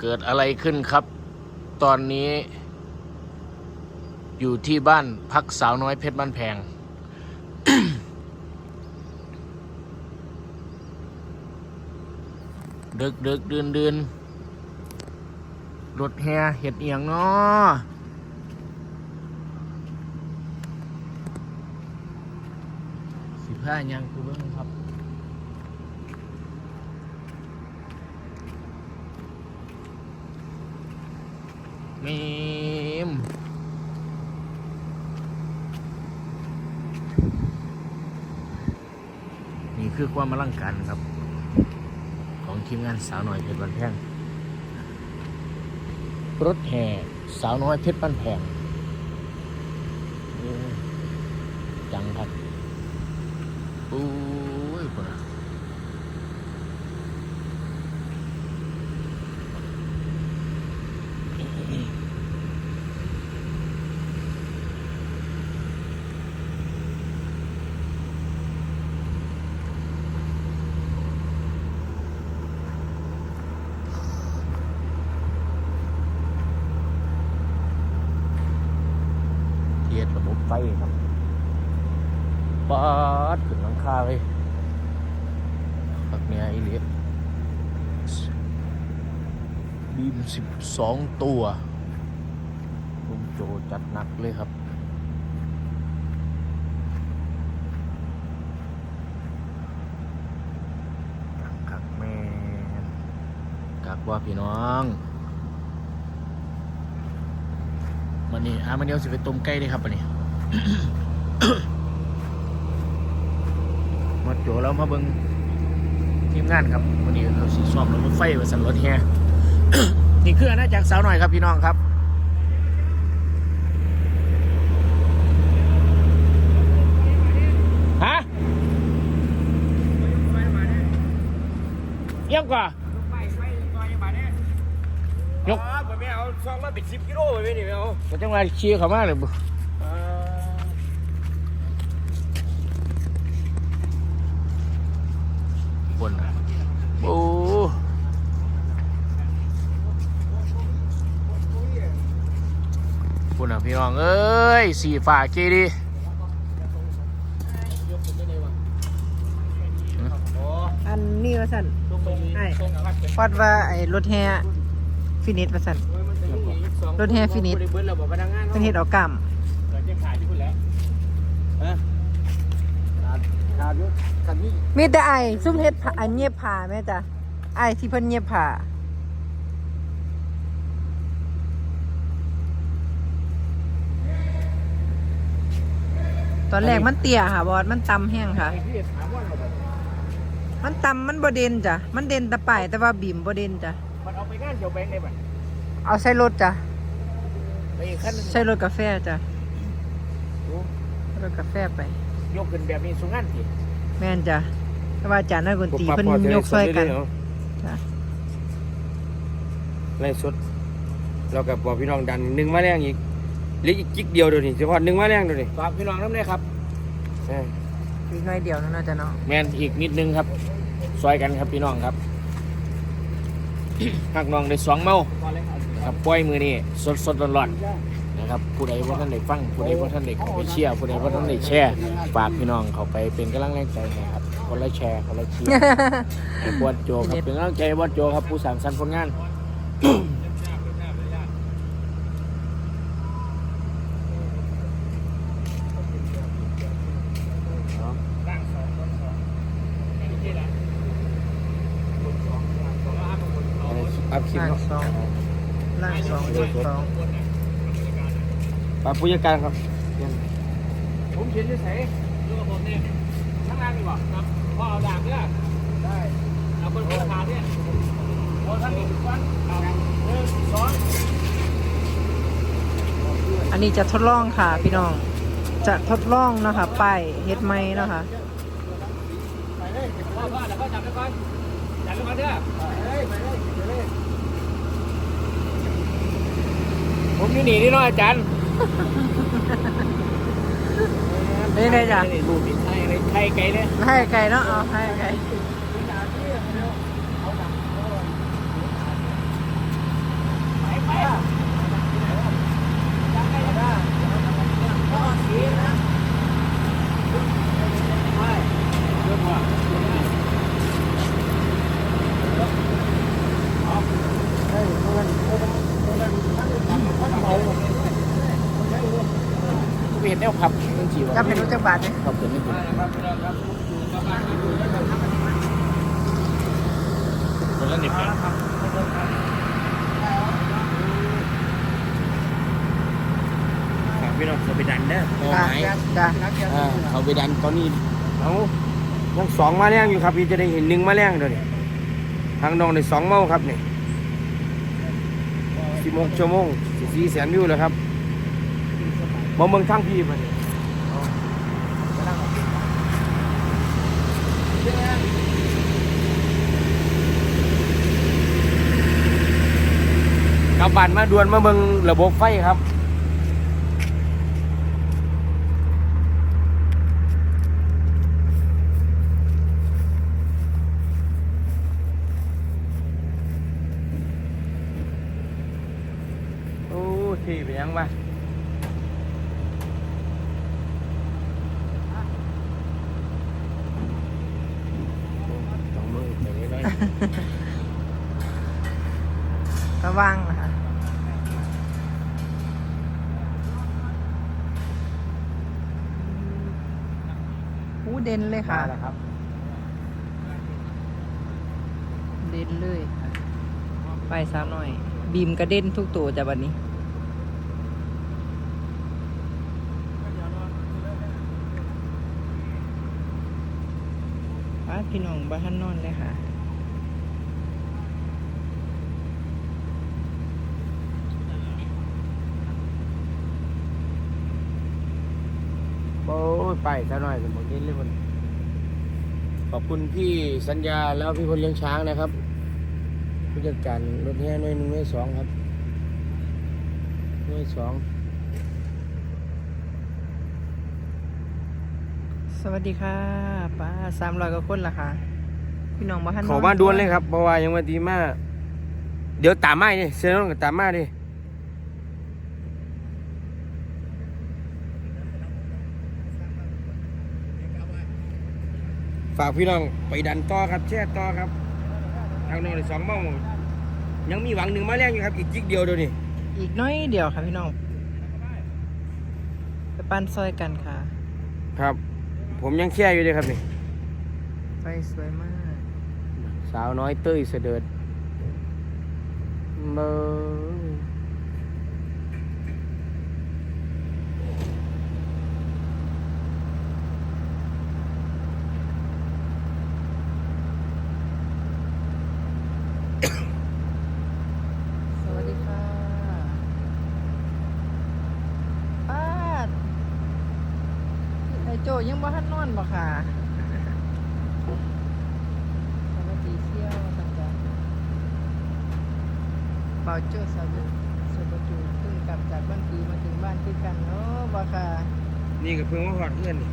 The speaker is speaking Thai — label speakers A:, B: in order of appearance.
A: เกิดอะไรขึ้นครับ ตอนนี้ อยู่ที่บ้านพักสาวน้อยเพชรบ้านแพง ดึกดึกเดือนเดือนรถแห่เห็ดเอียงเนาะสิบห้ายังคือเบิ้งครับ เมมนี่คือความอลังการครับ ของทีมงานสาวน้อยเพชรบ้านแพงรถแห่สาวน้อยเพชรบ้านแพงจังครับโอ้ยคนน่ะ เทียดระบบไฟครับปาดขึ้นหลังคาเลยปักเนียอีเลียบีมสิบสองตัวลุงโจจัดหนักเลยครับกักแม่นกักว่าพี่น้องันนี่อามันเดียวสิไปต้มไก่เด้ครับมันนี่หมาโจแล้วมาเบิ้งทีมงานครับวันนี้เราสีซ้อมรถไฟมาสันรถแฮนี่คืออาณาจักรสาวหน่อยครับพี่น้องครับฮะเยี่ยมกว่ายก
B: เอาซองมาปิดสิบกิโลไปไม่นี่ไม่เอา
A: ก็จังหวะขี่เข้ามาเลยบุ
B: เอ่อ
A: คนน่ะโอ้คุณน่ะพี่น้องเอ้ยสีฟ้าเกดี
B: อ๋อ
C: อันนี้ว่าสั่น
B: ลงไปนี่
C: ไอ้
B: ส่งพัดไป
C: พอดว่าไอ้รถแห่ฟินิชว่าสั่น รถแห่ฟินิช
B: บริเวณระบบพนักงาน
C: เป็นเฮ็ดเอากรรม
B: เราจะขายที่คุณแล้วฮะขาดขาดอยู่คันนี้
C: มีแต่ไอ้ซุ่มเฮ็ดผ้าอันเย็บผ้าแม่จ้ะไอ้ที่เพิ่นเย็บผ้าตอนแรกมันเตี้ยค่ะบอสมันต่ำแห้งค่ะ
B: ไอ้ที่ถามว่าเราแบบ
C: มันต่ำมันบ่เด่นจ้ะมันเด่นแตะป่ายแต่ว่าบีมบ่เด่นจ้ะ
B: มันเอาไปงานเดียวแบงค์ได้ป่ะ
C: เอาใส่รถจ้ะ
B: ไปอีกขั้นหนึง
C: ใส่รถกาแฟจ้ะ
B: โอ้
C: รถกาแฟไป
B: ยกขึ้นแบบนี้สูงงานสิ
C: แม่นจ้ะแต่ว่าอาจารย์นักดนตรีเพิ่นยกซอยกันจ้ะ
B: ไล่สดเรากับบอกพี่น้องดันหนึ่งมาแรงอีกเหลืออีกจิกเดียวเดี๋ยวนี้เฉพาะหนึ่งมาแรงเดี๋ยวนี้ฝากพี่น้องน้ำได้ครับเออ
C: อีกหน่อยเดียวนึงน่าจะเนาะ
A: แมนอีกนิดนึงครับ ซอยกันครับพี่น้องครับหักน้องได้สองเมาค รับปล่อยมือนี่สดสดร้อนร้อนๆนะครับผู้ใดว่าท่านได้ฟังผู้ใดว่าท่านได้เข้าไปเชียร์ผู้ใดว่าท่านได้แชร์ฝากพี่น้องเขาไปเป็นกำลังแรงใจให้ครับคนละแชร์คนละเชียร์ให้บวดโจครับเป็นกำลังใจให้บวดโจครับผู้สั่งสรรค์ผลงาน
B: อัพคลิป
C: ล่าง
B: เนาะ
C: สองล่างสองบนสอง
B: ฝากผู้จัดการครับ
A: ผมเขียนที่ไหนดูกับผมเนี่ยข้างล่างดีกว่าครับพ่อเอาดาบเนี่ยได้เอาคนคนขาเนี่ยโอ้ท่านนี้ก่อนเอาหนึ่งสอง
C: อันนี้จะทดลองค่ะพี่น้อง จะทดลองเนาะคะป้ายเฮ็ดไม้เนาะค่ะ
A: ไปเลยพ่อพ่อเดี๋ยวพ่อจับไปก่อนจับไปก่อนเด้อไปเลยไปเลยไปเลย ผมอยู่นี่นี่เนาะอาจารย์
C: นี่ไงจ้ะ
A: ดูดิไทยอะไรไทยไกลเนี่ย
C: ให้ไก่เนาะเอาให้ไก่
A: เห็นแนวพับนั่นสิว่า
C: จะเป็นรู้จัก บาทไหม
A: ครับ
B: ครับพี่ครับ
A: คนละนิดเดียว
B: ฝากพี่น้องเขาไปดันเด้อ
A: โอ้ไห
C: จ้า
A: อ่าเขาไปดันตอนนี้
B: เอายังสองมาแรงอยู่ครับพี่จะได้เห็นหนึ่งมาแรงเดี๋ยวนี้ทางน้องได้สองเมาครับนี่สิบหกชั่วโมงสิสี่แสนวิวแล้วครับมาเมืองทั้งพี่มาเนี่ย กลับบ้านมาด่วนมาเบิงระบบไฟครับโอ้ที่ไปยังมาต้องมือไปเลย
C: ระวังนะคะหูเด่นเลย
B: มา
C: ค่ะ
B: แล้วครับ
C: เด่นเลยค่ะไปสาวหน่อย บีมกระเด็นทุกตัวจ้ะวันนี้ ป้าพี่น้องบ้านนอนเลยค่ะ
B: ยไปซะหน่อยสมบูรณ์เลยมัน
A: ขอบคุณพี่สัญญาแล้วพี่คนเลี้ยงช้างนะครับผู้จัดการรถแห่หน่วยหนึ่งหน่วยสองครับหน่วยสอง
C: สวัสดีค่ะป้าสามร้อยกว่าคนละค่ะ พี่น้องบ้านนอน
B: เขามาด่วนเลยครับเพราะว่ายังวันทีมาเดี๋ยวตามมาดิเซนนกับตามมาดิ ฝากพี่น้องไปดันต่อครับแช่ต่อครับทางนอนได้สองโมงยังมีหวังหนึ่งมาแรงอยู่ครับ อีกจิกเดียวเดี๋ยวนี้
C: อีกน้อยเดียวค่ะพี่น้องไปปั้นซอยกันค่ะ
B: ครับ ผมยังแช่อยู่เลยครับนี่
C: ไฟสวยมาก
B: สาวน้อยเต้ยเสด็จเบอร์
C: สวัสดีค่ะป้าดไอโจยังบ่ทันนอนบ่ค่ะสวัสดีเที่ยวสังกัดเป่าโจสวัสดีสวัสดีเพิ่งกลับจากบ้านปีมาถึงบ้านคือกันเนาะบ่ค่ะ
B: นี่ก็เพิ่งมาหอดเพื่อนนี่